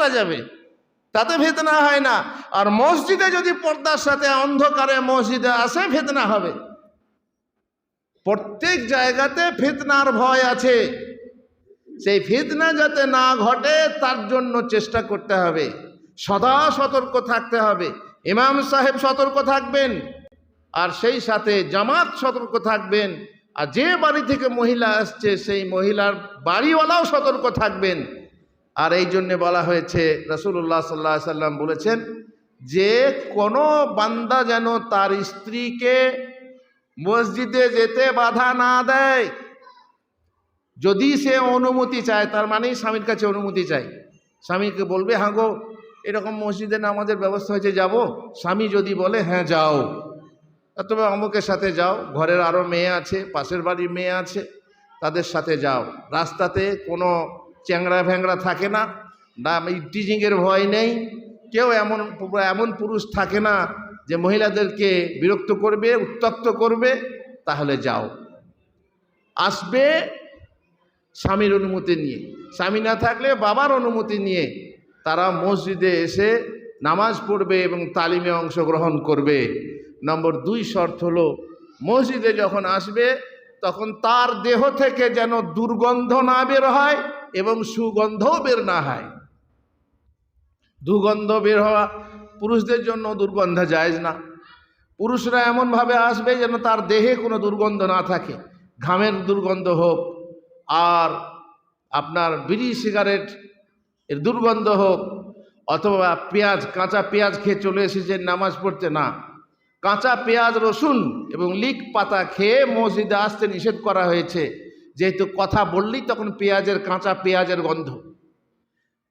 চলে যাবে। তাতে ফেতনা হয় না। আর মসজিদে যদি পর্দার সাথে অন্ধকারে মসজিদে আসে, ফেতনা হবে। প্রত্যেক জায়গাতে ফিতনার ভয় আছে। সেই ফিতনা যাতে না ঘটে, তার জন্য চেষ্টা করতে হবে। সদা সতর্ক থাকতে হবে। ইমাম সাহেব সতর্ক থাকবেন। আর সেই সাথে জামাত সতর্ক থাকবেন। আর যে বাড়ি থেকে মহিলা আসছে, সেই মহিলার বাড়িওয়ালাও সতর্ক থাকবেন। আর এই জন্যে বলা হয়েছে রসুল্লাহ সাল্লাহ সাল্লাম বলেছেন, যে কোনো বান্দা যেন তার স্ত্রীকে মসজিদে যেতে বাধা না দেয়, যদি সে অনুমতি চায়, তার মানেই স্বামীর কাছে অনুমতি চাই। স্বামীকে বলবে হ্যাঁ গো, এরকম মসজিদে নামাজের ব্যবস্থা হয়েছে, যাব? স্বামী যদি বলে হ্যাঁ যাও। তবে অমুকের সাথে যাও, ঘরের আরও মেয়ে আছে, পাশের বাড়ির মেয়ে আছে, তাদের সাথে যাও। রাস্তাতে কোনো চ্যাংড়া ভ্যাংড়া থাকে না। না টিচিংয়ের ভয় নেই। কেউ এমন এমন পুরুষ থাকে না যে মহিলাদেরকে বিরক্ত করবে উত্তক্ত করবে, তাহলে যাও। আসবে স্বামীর অনুমতি নিয়ে। স্বামী না থাকলে বাবার অনুমতি নিয়ে তারা মসজিদে এসে নামাজ পড়বে এবং তালিমে অংশগ্রহণ করবে। নম্বর দুই শর্ত হলো, মসজিদে যখন আসবে তখন তার দেহ থেকে যেন দুর্গন্ধ না বের হয় এবং সুগন্ধও বের না হয়। দুর্গন্ধ বের হওয়া পুরুষদের জন্য দুর্গন্ধ যায় না। পুরুষরা এমনভাবে আসবে যেন তার দেহে কোনো দুর্গন্ধ না থাকে। ঘামের দুর্গন্ধ হোক আর আপনার বিড়ি, সিগারেট এর দুর্গন্ধ হোক অথবা পেঁয়াজ, কাঁচা পেঁয়াজ খেয়ে চলে এসেছে নামাজ পড়তে, না। কাঁচা পেঁয়াজ, রসুন এবং লিক পাতা খেয়ে মসজিদে আসতে নিষেধ করা হয়েছে। যেহেতু কথা বললেই তখন পেঁয়াজের কাঁচা পেঁয়াজের গন্ধ।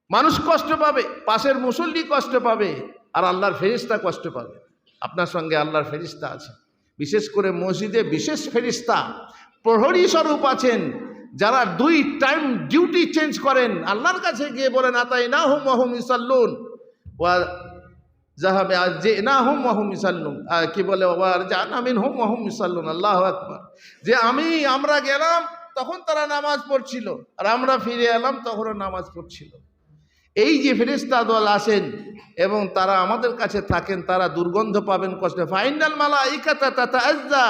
মানুষ কষ্ট পাবে, পাশের মুসল্লি কষ্ট পাবে, আর আল্লাহর ফেরিস্তা কষ্ট পাবে। আপনার সঙ্গে আল্লাহর ফেরিস্তা আছে। বিশেষ করে মসজিদে বিশেষ ফেরিস্তা প্রহরী স্বরূপ আছেন, যারা দুই টাইম ডিউটি চেঞ্জ করেন। আল্লাহর কাছে গিয়ে বলেন আতাই না হুম মহুম ইসাল্লুন জাহাবে আর যে না হুম মহুম ইসাল্লুন আর কি বলে ওয়ার জান আমিন হুম মহুম ইসাল্লুন আল্লাহ আকবর। যে আমি, আমরা গেলাম, তখন তারা নামাজ পড়ছিল। আর আমরা ফিরে এলাম, তখনও নামাজ পড়ছিল। এই যে ফেরিস্তা দল আসেন এবং তারা আমাদের কাছে থাকেন, তারা দুর্গন্ধ পাবেন কষ্ট। ফাইনাল মালা ইকাতা তাতা আজ্জা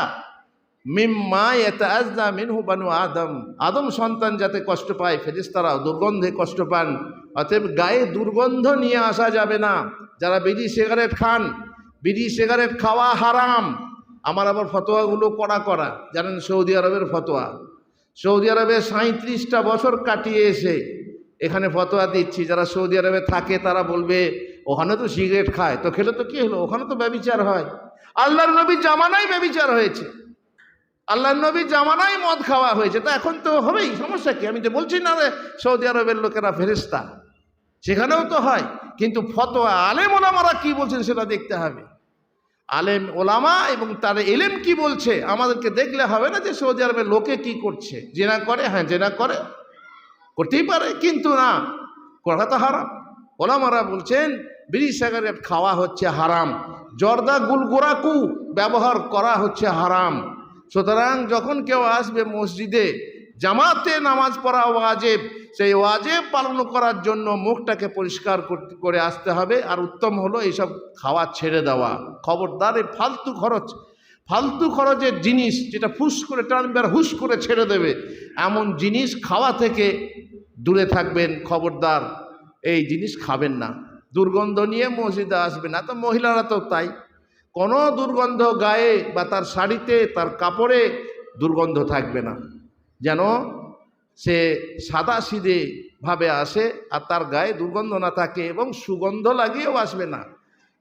মিম্মা এতে আজদা মিনহু বানু আদম। আদম সন্তান যাতে কষ্ট পায় ফেরিস্তারাও দুর্গন্ধে কষ্ট পান। অতএব গায়ে দুর্গন্ধ নিয়ে আসা যাবে না। যারা বিড়ি, সিগারেট খান, বিড়ি, সিগারেট খাওয়া হারাম। আমার আবার ফতোয়াগুলো কড়া করা জানেন সৌদি আরবের ফতোয়া। সৌদি আরবে সাঁত্রিশটা বছর কাটিয়ে এসে এখানে ফতোয়া দিচ্ছি। যারা সৌদি আরবে থাকে, তারা বলবে, ওখানে তো সিগারেট খায়। তো খেলে তো কী হলো? ওখানে তো ব্যবিচার হয়। আল্লাহর নবীর জামানাই ব্যবিচার হয়েছে। আল্লাহ নবী জামানাই মদ খাওয়া হয়েছে। তা এখন তো হবেই, সমস্যা কি? আমি তো বলছি না রে সৌদি আরবের লোকেরা ফেরিস্তা সেখানেও তো হয়, কিন্তু ফতোয়া আলেম ওলামারা কি বলছেন সেটা দেখতে হবে। আলেম ওলামা এবং তার এলেম কি বলছে, আমাদেরকে দেখলে হবে না যে সৌদি আরবের লোকে কি করছে। জেনা করে হ্যাঁ জেনা করে, করতেই পারে, কিন্তু না, করা তো হারাম। ওলামারা বলছেন বিড়ি সিগারেট খাওয়া হচ্ছে হারাম, জর্দা গুলগোরাকু ব্যবহার করা হচ্ছে হারাম। সুতরাং যখন কেউ আসবে মসজিদে জামাতে নামাজ পড়া ওয়াজেব। সেই ওয়াজেব পালন করার জন্য মুখটাকে পরিষ্কার করে আসতে হবে। আর উত্তম হলো এইসব খাওয়া ছেড়ে দেওয়া। খবরদার এই ফালতু খরচ। ফালতু খরচের জিনিস যেটা ফুস করে টানবে আর হুস করে ছেড়ে দেবে, এমন জিনিস খাওয়া থেকে দূরে থাকবেন। খবরদার, এই জিনিস খাবেন না। দুর্গন্ধ নিয়ে মসজিদে আসবেন। না তো মহিলারা তো তাই। কোনো দুর্গন্ধ গায়ে বা তার শাড়িতে, তার কাপড়ে দুর্গন্ধ থাকবে না। যেন সে সাদা সিদে ভাবে আসে আর তার গায়ে দুর্গন্ধ না থাকে এবং সুগন্ধ লাগিয়েও আসবে না।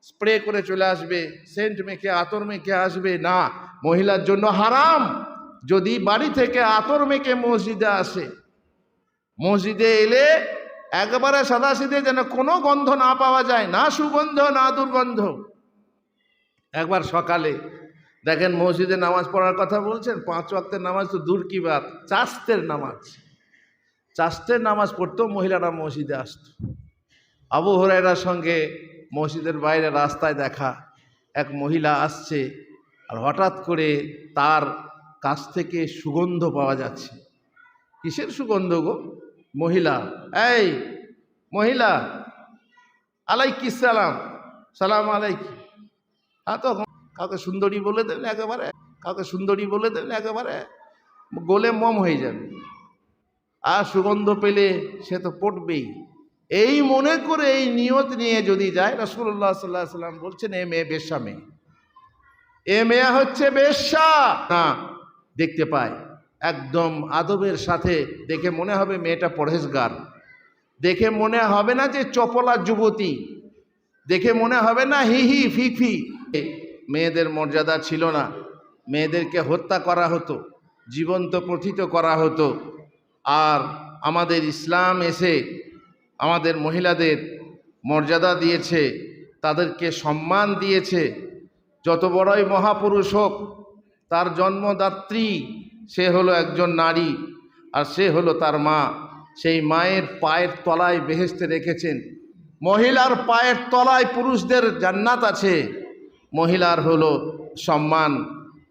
স্প্রে করে চলে আসবে, সেন্ট মেখে, আতর মেখে আসবে না। মহিলার জন্য হারাম। যদি বাড়ি থেকে আতর মেখে মসজিদে আসে, মসজিদে এলে একবারে সাদা সিদে যেন কোনো গন্ধ না পাওয়া যায়, না সুগন্ধ, না দুর্গন্ধ। একবার সকালে দেখেন মসজিদে নামাজ পড়ার কথা বলছেন, পাঁচ ওয়াক্তের নামাজ তো দূর কি বাদ চাস্তের নামাজ। চাস্তের নামাজ পড়তেও মহিলারা মসজিদে আসত। আবু হরাইরার সঙ্গে মসজিদের বাইরে রাস্তায় দেখা, এক মহিলা আসছে আর হঠাৎ করে তার কাছ থেকে সুগন্ধ পাওয়া যাচ্ছে। কিসের সুগন্ধ গো? মহিলা, এই মহিলা আলাইকি সালাম সালাম আলাইকি হ্যাঁ তো কাউকে সুন্দরী বলে দেন একেবারে, কাউকে সুন্দরী বলে দেন একেবারে গোলে মম হয়ে যাবে। আর সুগন্ধ পেলে সে তো পটবেই। এই মনে করে এই নিয়ত নিয়ে যদি যায় রসুল্লাহ সাল্লাহ সাল্লাম বলছেন, এ মেয়ে বেশ্যা মেয়ে। এ মেয়ে হচ্ছে বেশ্যা। না, দেখতে পায়। একদম আদবের সাথে দেখে মনে হবে মেয়েটা পরহেজগার। দেখে মনে হবে না যে চপলা যুবতী। দেখে মনে হবে না হি হি ফি ফি। মেয়েদের মর্যাদা ছিল না। মেয়েদেরকে হত্যা করা হতো, জীবন্ত প্রথিত করা হতো। আর আমাদের ইসলাম এসে আমাদের মহিলাদের মর্যাদা দিয়েছে, তাদেরকে সম্মান দিয়েছে। যত বড়ই মহাপুরুষ হোক, তার জন্মদাত্রী, সে হলো একজন নারী আর সে হলো তার মা। সেই মায়ের পায়ের তলায় বেহেস্তে রেখেছেন। মহিলার পায়ের তলায় পুরুষদের জান্নাত আছে। মহিলার হলো সম্মান,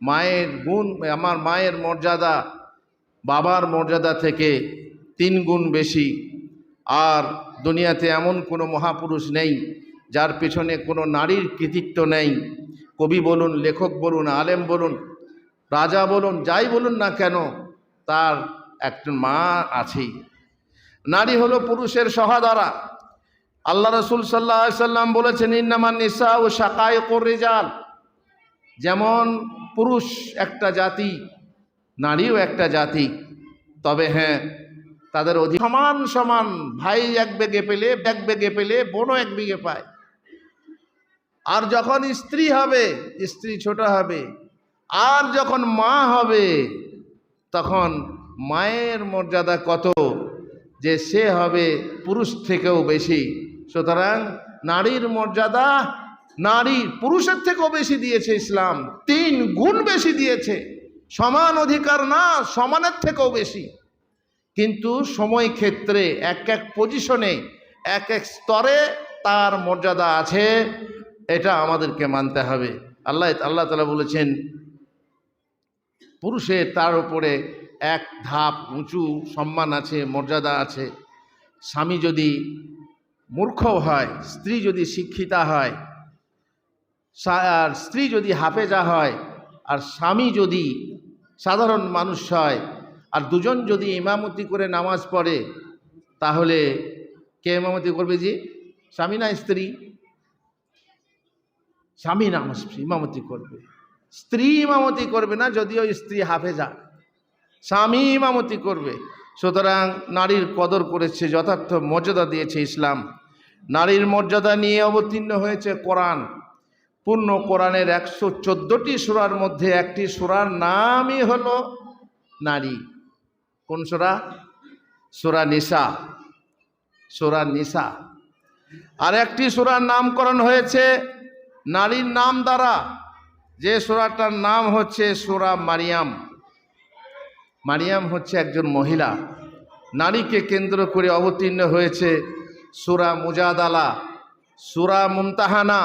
মায়ের গুণ, আমার মায়ের মর্যাদা, বাবার মর্যাদা থেকে তিন গুণ বেশি। আর দুনিয়াতে এমন কোনো মহাপুরুষ নেই, যার পেছনে কোনো নারীর কৃতিত্ব নেই। কবি বলুন, লেখক বলুন, আলেম বলুন, রাজা বলুন, যাই বলুন না কেন, তার একজন মা আছেই। নারী হলো পুরুষের সহাদারা আল্লাহ রসুল সাল্লাহ সাল্লাম বলেছেন, ইন্নামান নিসা ও শাকায় রেজাল। যেমন পুরুষ একটা জাতি, নারীও একটা জাতি। তবে হ্যাঁ তাদের অধিক সমান সমান, ভাই এক বেগে পেলে, এক বেগে পেলে, বোনও এক বেগে পায়। আর যখন স্ত্রী হবে, স্ত্রী ছোট হবে, আর যখন মা হবে, তখন মায়ের মর্যাদা কত? যে সে হবে পুরুষ থেকেও বেশি। সুতরাং নারীর মর্যাদা নারী পুরুষের থেকেও বেশি দিয়েছে ইসলাম। তিন গুণ বেশি দিয়েছে। সমান অধিকার না, সমানের থেকেও বেশি। কিন্তু সময় ক্ষেত্রে এক এক পজিশনে এক এক স্তরে তার মর্যাদা আছে, এটা আমাদেরকে মানতে হবে। আল্লাহ আল্লাহ তালা বলেছেন পুরুষের তার উপরে এক ধাপ উঁচু সম্মান আছে, মর্যাদা আছে। স্বামী যদি মূর্খ হয়, স্ত্রী যদি শিক্ষিতা হয় আর স্ত্রী যদি হাফেজা হয়, আর স্বামী যদি সাধারণ মানুষ হয়, আর দুজন যদি ইমামতি করে নামাজ পড়ে, তাহলে কে ইমামতি করবে যে স্বামী না স্ত্রী? স্বামী নামাজ ইমামতি করবে। স্ত্রী ইমামতি করবে না, যদিও স্ত্রী হাফেজা। স্বামী ইমামতি করবে। সুতরাং নারীর কদর করেছে, যথার্থ মর্যাদা দিয়েছে ইসলাম। নারীর মর্যাদা নিয়ে অবতীর্ণ হয়েছে কোরআন। পূর্ণ কোরআনের একশো চোদ্দোটি সুরার মধ্যে একটি সুরার নামই হলো নারী। কোন সুরা? সুরা নিসা। সুরা নিসা। আর একটি সুরার নামকরণ হয়েছে নারীর নাম দ্বারা। যে সুরাটার নাম হচ্ছে সুরা মারিয়াম। মারিয়াম হচ্ছে একজন মহিলা। নারীকে কেন্দ্র করে অবতীর্ণ হয়েছে সুরা মুজাদালা। সুরা মুমতাহানা